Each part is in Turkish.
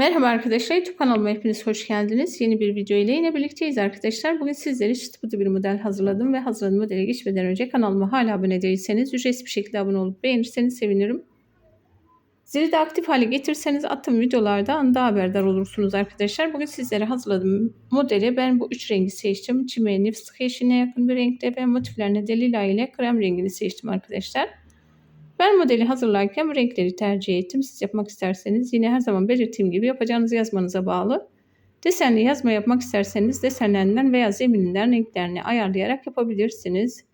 Merhaba arkadaşlar, YouTube kanalıma hepiniz hoş geldiniz. Yeni bir video ile yine birlikteyiz arkadaşlar. Bugün sizlere çıt pıtı bir model hazırladım ve hazırladığım modele geçmeden önce kanalıma hala abone değilseniz ücretsiz bir şekilde abone olup beğenirseniz sevinirim. Zili de aktif hale getirseniz attığım videolarda anında haberdar olursunuz arkadaşlar. Bugün sizlere hazırladığım modeli ben bu üç rengi seçtim. Çimeni fıstık yeşiline yakın bir renkte ve motiflerine de lila ile krem rengini seçtim arkadaşlar. Ben modeli hazırlarken renkleri tercih ettim. Siz yapmak isterseniz yine her zaman belirttiğim gibi yapacağınız yazmanıza bağlı. Desenli yazma yapmak isterseniz desenlerinden veya zemininden renklerini ayarlayarak yapabilirsiniz.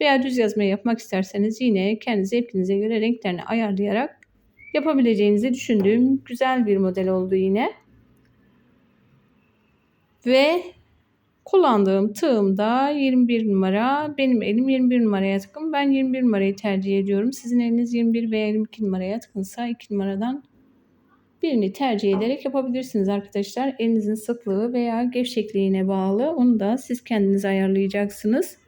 Veya düz yazma yapmak isterseniz yine kendi zevkinize göre renklerini ayarlayarak yapabileceğinizi düşündüğüm güzel bir model oldu yine. Ve Kullandığım tığım da 21 numara. Benim elim 21 numaraya tıkın. Ben 21 numarayı tercih ediyorum. Sizin eliniz 21 veya 22 numaraya tıkınsa 2 numaradan birini tercih ederek yapabilirsiniz arkadaşlar. Elinizin sıklığı veya gevşekliğine bağlı. Onu da siz kendiniz ayarlayacaksınız.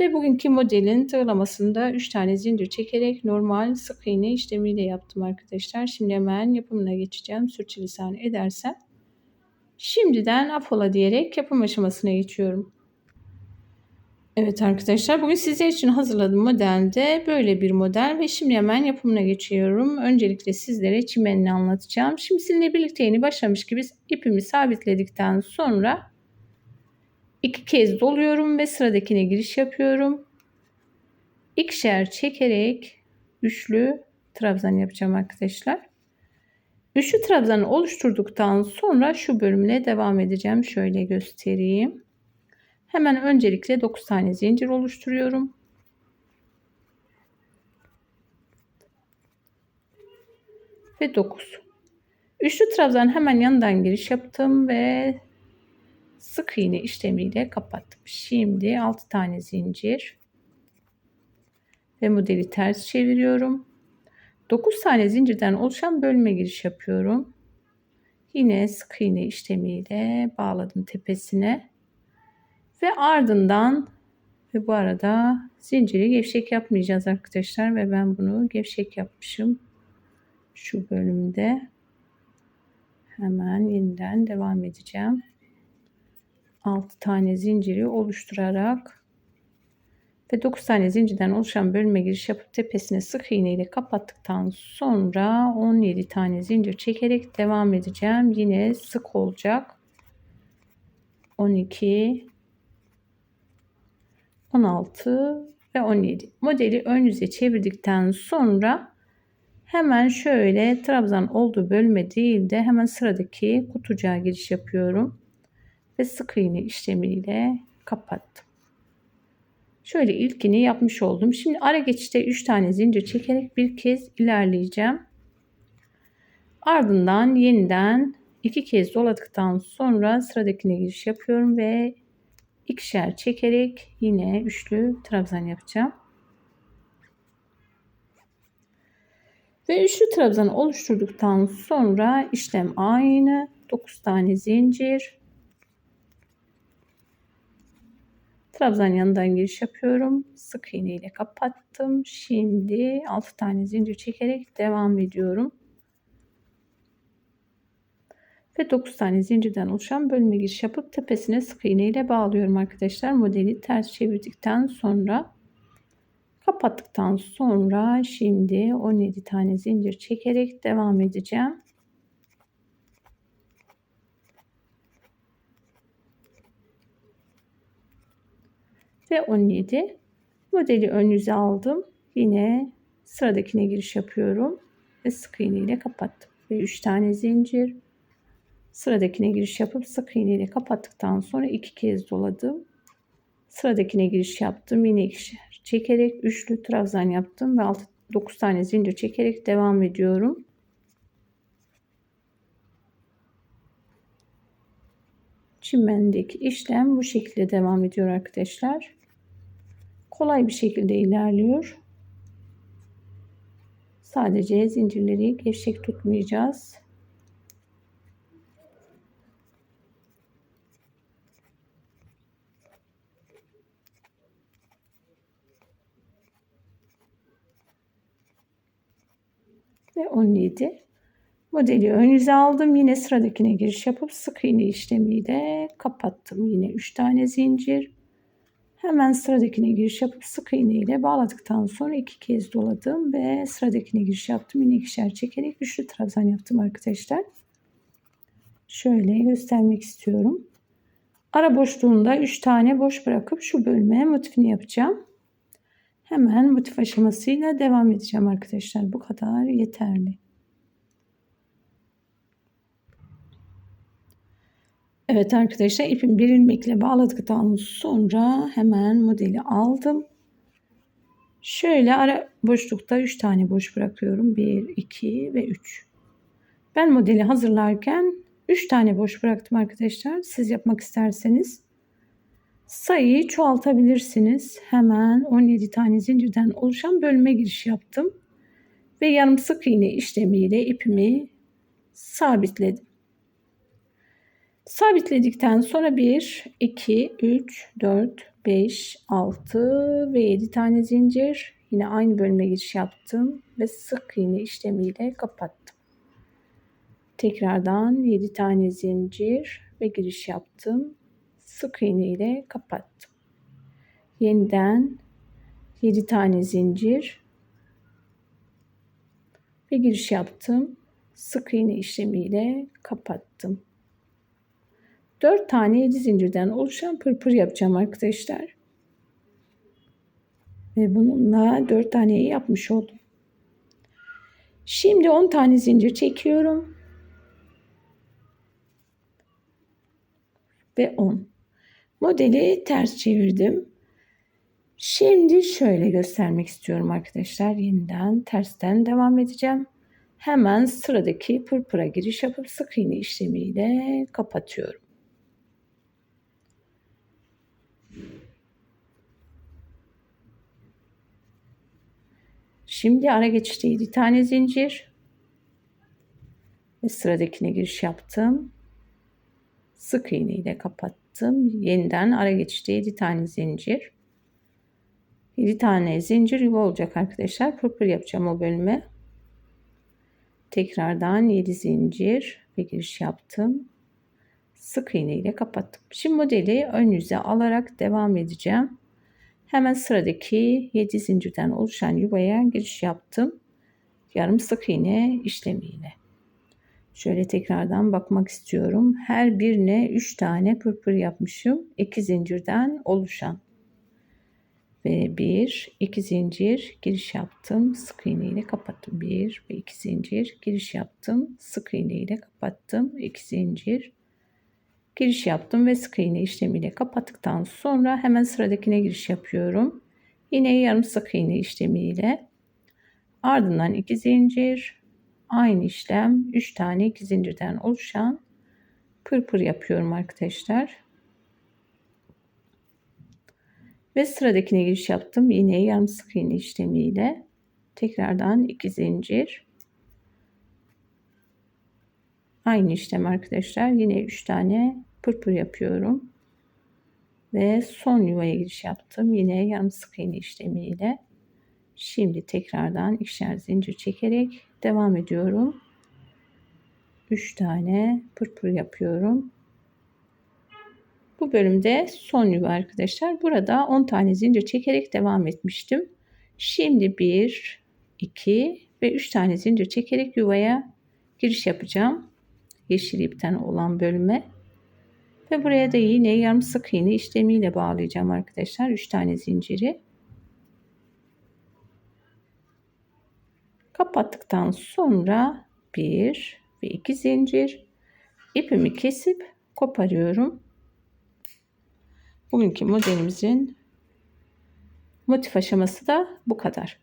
Ve bugünkü modelin tığlamasında 3 tane zincir çekerek normal sık iğne işlemiyle yaptım arkadaşlar. Şimdi hemen yapımına geçeceğim. Sürçülisan edersem. Şimdiden afola diyerek yapım aşamasına geçiyorum. Evet arkadaşlar bugün sizler için hazırladığım modelde böyle bir model ve şimdi hemen yapımına geçiyorum. Öncelikle sizlere çimenini anlatacağım. Şimdi sizinle birlikte yeni başlamış gibi ipimi sabitledikten sonra iki kez doluyorum ve sıradakine giriş yapıyorum. İkişer çekerek üçlü trabzan yapacağım arkadaşlar. Üçlü trabzanı oluşturduktan sonra şu bölümüne devam edeceğim. Şöyle göstereyim. Hemen öncelikle 9 tane zincir oluşturuyorum. Ve 9. Üçlü trabzan hemen yanından giriş yaptım ve sık iğne işlemiyle kapattım. Şimdi 6 tane zincir ve modeli ters çeviriyorum. 9 tane zincirden oluşan bölme giriş yapıyorum. Yine sık iğne işlemiyle bağladım tepesine. Ve ardından ve bu arada zinciri gevşek yapmayacağız arkadaşlar ve ben bunu gevşek yapmışım. Şu bölümde hemen yeniden devam edeceğim. 6 tane zinciri oluşturarak ve 9 tane zincirden oluşan bölüme giriş yapıp tepesine sık iğne ile kapattıktan sonra 17 tane zincir çekerek devam edeceğim. Yine sık olacak. 12 16 ve 17. Modeli ön yüze çevirdikten sonra hemen şöyle trabzan olduğu bölüme değil de hemen sıradaki kutucuğa giriş yapıyorum. Ve sık iğne işlemiyle kapattım. Şöyle ilkini yapmış oldum. Şimdi ara geçişte 3 tane zincir çekerek bir kez ilerleyeceğim. Ardından yeniden iki kez doladıktan sonra sıradakine giriş yapıyorum ve ikişer çekerek yine üçlü trabzan yapacağım. Ve üçlü trabzan oluşturduktan sonra işlem aynı. 9 tane zincir Trabzan yanından giriş yapıyorum. Sık iğne ile kapattım. Şimdi 6 tane zincir çekerek devam ediyorum. Ve 9 tane zincirden oluşan bölme giriş yapıp tepesine sık iğne ile bağlıyorum arkadaşlar. Modeli ters çevirdikten sonra kapattıktan sonra şimdi 17 tane zincir çekerek devam edeceğim. Ve 17 modeli ön yüze aldım. Yine sıradakine giriş yapıyorum ve sık iğne ile kapattım. Ve 3 tane zincir sıradakine giriş yapıp sık iğne ile kapattıktan sonra iki kez doladım. Sıradakine giriş yaptım. Yine ikişer çekerek üçlü trabzan yaptım ve 6 9 tane zincir çekerek devam ediyorum. Çimendeki işlem bu şekilde devam ediyor arkadaşlar kolay bir şekilde ilerliyor. Sadece zincirleri gevşek tutmayacağız. Ve 17. Modeli ön yüze aldım. Yine sıradakine giriş yapıp sık iğne işlemiyle kapattım. Yine 3 tane zincir. Hemen sıradakine giriş yapıp sık iğne ile bağladıktan sonra iki kez doladım ve sıradakine giriş yaptım. Yine ikişer çekerek üçlü trabzan yaptım arkadaşlar. Şöyle göstermek istiyorum. Ara boşluğunda 3 tane boş bırakıp şu bölmeye motifini yapacağım. Hemen motif aşamasıyla devam edeceğim arkadaşlar. Bu kadar yeterli. Evet arkadaşlar ipin bir ilmekle bağladıktan sonra hemen modeli aldım. Şöyle ara boşlukta 3 tane boş bırakıyorum. 1, 2 ve 3. Ben modeli hazırlarken 3 tane boş bıraktım arkadaşlar. Siz yapmak isterseniz sayıyı çoğaltabilirsiniz. Hemen 17 tane zincirden oluşan bölme giriş yaptım. Ve yarım sık iğne işlemiyle ipimi sabitledim. Sabitledikten sonra 1, 2, 3, 4, 5, 6 ve 7 tane zincir. Yine aynı bölüme giriş yaptım ve sık iğne işlemiyle kapattım. Tekrardan 7 tane zincir ve giriş yaptım. Sık iğne ile kapattım. Yeniden 7 tane zincir ve giriş yaptım. Sık iğne işlemiyle kapattım. 4 tane 7 zincirden oluşan pırpır yapacağım arkadaşlar. Ve bununla 4 taneyi yapmış oldum. Şimdi 10 tane zincir çekiyorum. Ve 10. Modeli ters çevirdim. Şimdi şöyle göstermek istiyorum arkadaşlar. Yeniden tersten devam edeceğim. Hemen sıradaki pırpıra giriş yapıp sık iğne işlemiyle kapatıyorum. Şimdi ara geçişte 7 tane zincir ve sıradakine giriş yaptım. Sık iğne ile kapattım. Yeniden ara geçişte 7 tane zincir. 7 tane zincir yuva olacak arkadaşlar. Pırpır yapacağım o bölüme. Tekrardan 7 zincir ve giriş yaptım. Sık iğne ile kapattım. Şimdi modeli ön yüze alarak devam edeceğim. Hemen sıradaki 7 zincirden oluşan yuvaya giriş yaptım. Yarım sık iğne işlemiyle. Şöyle tekrardan bakmak istiyorum. Her birine 3 tane pırpır yapmışım. 2 zincirden oluşan. Ve 1, 2 zincir giriş yaptım. Sık iğne ile kapattım. 1 ve 2 zincir giriş yaptım. Sık iğne ile kapattım. 2 zincir giriş yaptım ve sık iğne işlemiyle kapattıktan sonra hemen sıradakine giriş yapıyorum. Yine yarım sık iğne işlemiyle ardından 2 zincir aynı işlem 3 tane 2 zincirden oluşan pırpır yapıyorum arkadaşlar. Ve sıradakine giriş yaptım. Yine yarım sık iğne işlemiyle tekrardan 2 zincir aynı işlem arkadaşlar. Yine 3 tane pırpır yapıyorum. Ve son yuvaya giriş yaptım. Yine yarım sık iğne işlemiyle. Şimdi tekrardan ikişer zincir çekerek devam ediyorum. 3 tane pırpır yapıyorum. Bu bölümde son yuva arkadaşlar. Burada 10 tane zincir çekerek devam etmiştim. Şimdi 1, 2 ve 3 tane zincir çekerek yuvaya giriş yapacağım. Yeşil ipten olan bölüme. Ve buraya da yine yarım sık iğne işlemiyle bağlayacağım arkadaşlar. 3 tane zinciri. Kapattıktan sonra 1 ve 2 zincir ipimi kesip koparıyorum. Bugünkü modelimizin motif aşaması da bu kadar.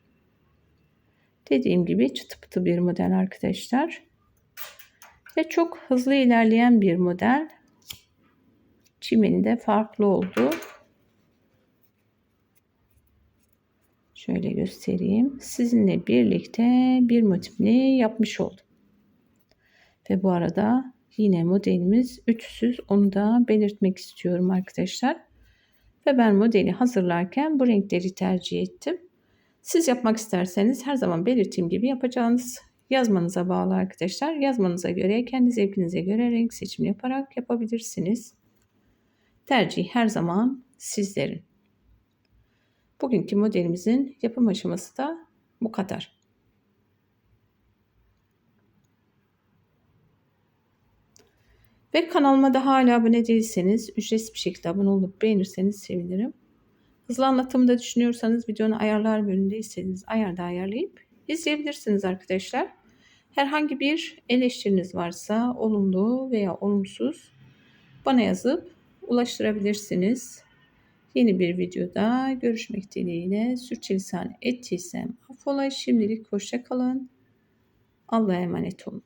Dediğim gibi çıtı pıtı bir model arkadaşlar. Ve çok hızlı ilerleyen bir model çimeni de farklı oldu. Şöyle göstereyim. Sizinle birlikte bir motifini yapmış oldum. Ve bu arada yine modelimiz ütüsüz. Onu da belirtmek istiyorum arkadaşlar. Ve ben modeli hazırlarken bu renkleri tercih ettim. Siz yapmak isterseniz her zaman belirttiğim gibi yapacağınız yazmanıza bağlı arkadaşlar. Yazmanıza göre, kendi zevkinize göre renk seçimi yaparak yapabilirsiniz. Tercih her zaman sizlerin. Bugünkü modelimizin yapım aşaması da bu kadar. Ve kanalıma da hala abone değilseniz ücretsiz bir şekilde abone olup beğenirseniz sevinirim. Hızlı anlatımı da düşünüyorsanız videonun ayarlar bölümünde istediğiniz ayarda ayarlayıp izleyebilirsiniz arkadaşlar. Herhangi bir eleştiriniz varsa olumlu veya olumsuz bana yazıp ulaştırabilirsiniz. Yeni bir videoda görüşmek dileğiyle sürçülisan ettiysem affola şimdilik hoşça kalın. Allah'a emanet olun.